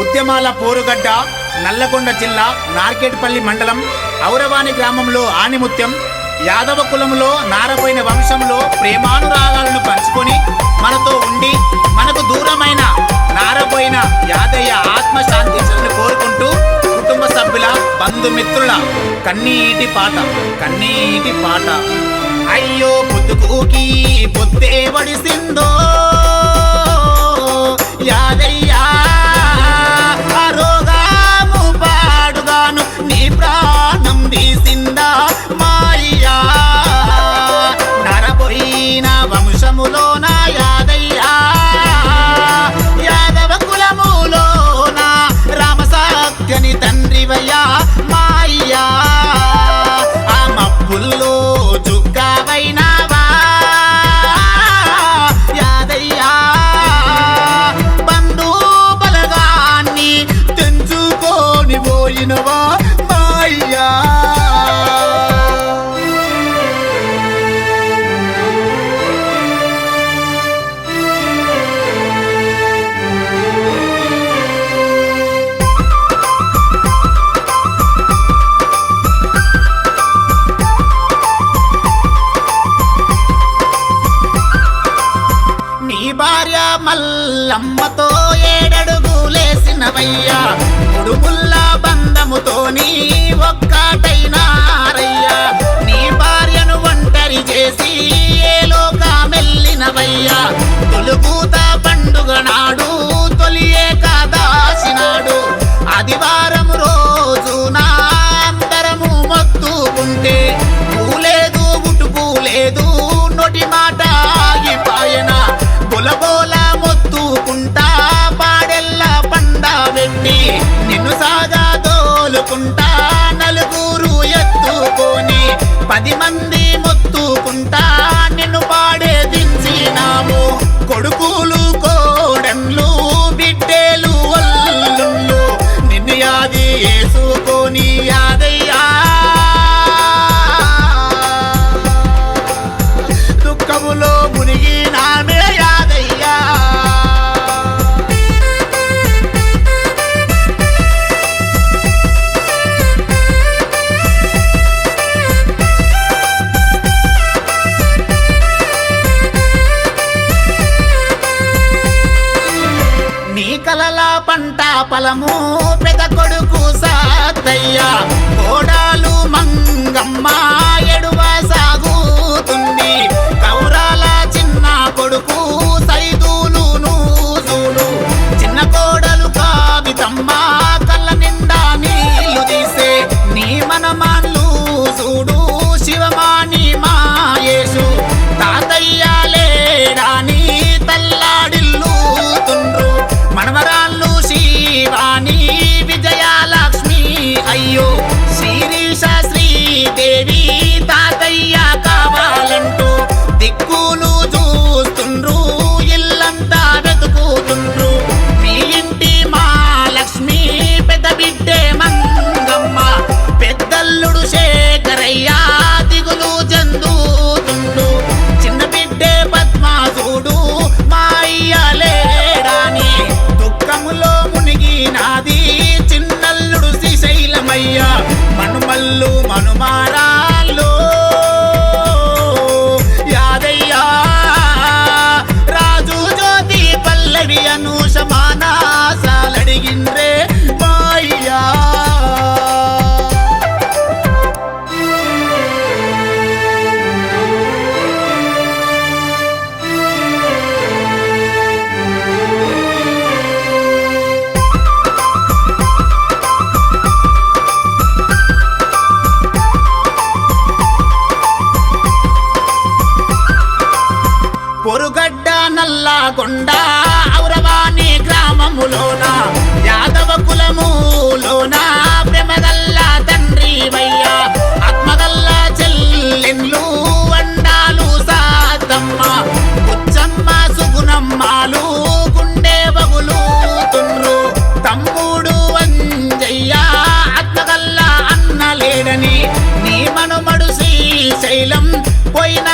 ఉద్యమాల పోరుగడ్డ నల్లకొండ జిల్లా నార్కెట్పల్లి మండలం ఔరవాణి గ్రామంలో ఆణిముత్యం యాదవ కులంలో నారపోయిన వంశంలో ప్రేమానురాగాలను పంచుకొని మనతో ఉండి మనకు దూరమైన నారపోయిన యాదయ్య ఆత్మశాంతి కోరుకుంటూ కుటుంబ సభ్యుల బంధుమిత్రుల కన్నీటి పాట కన్నీటి పాట. అయ్యో పొద్దుకూకి పొద్దే వడిసిందో యాదయ్య ఏడడుగులేసినవయ్యా ఉడుముల్ల బంధముతోని ఒక్కటైనారయ్యా. నీ భార్యను ఒంటరి చేసి తోలుకుంటా నలుగురు ఎత్తుకొని పది మంది మొత్తుకుంటా నిన్ను పాడే దించినాము కొడుకులు కోడన్లు బిడ్డేలు అల్లుళ్ళు నిన్ను యాది వేసుకొని యాదయ్యా. దుఃఖములో మునిగి నామే పంట పొలము పెద కొడుకు సాతయ్య. కోడాలు మంగమ్మ ఎడువ సాగుతుంది. కౌరాల చిన్న కొడుకు సైదులు నూజులు. చిన్న కోడలు కావితమ్మ దుఃఖములో కాకుండా ఔరవాణి గ్రామములోన యాదవ కులములోన ప్రేమగల్లా తండ్రి వయ్యా ఆత్మగల్లా చెల్లెన్లు వండాలు సాతమ్మ బుచ్చమ్మ సుగుణమ్మాలు గుండె బగులు తమ్ముడు వంజయ్య ఆత్మగల్లా అన్న లేడని నీ మనుమడు శ్రీశైలం పోయిన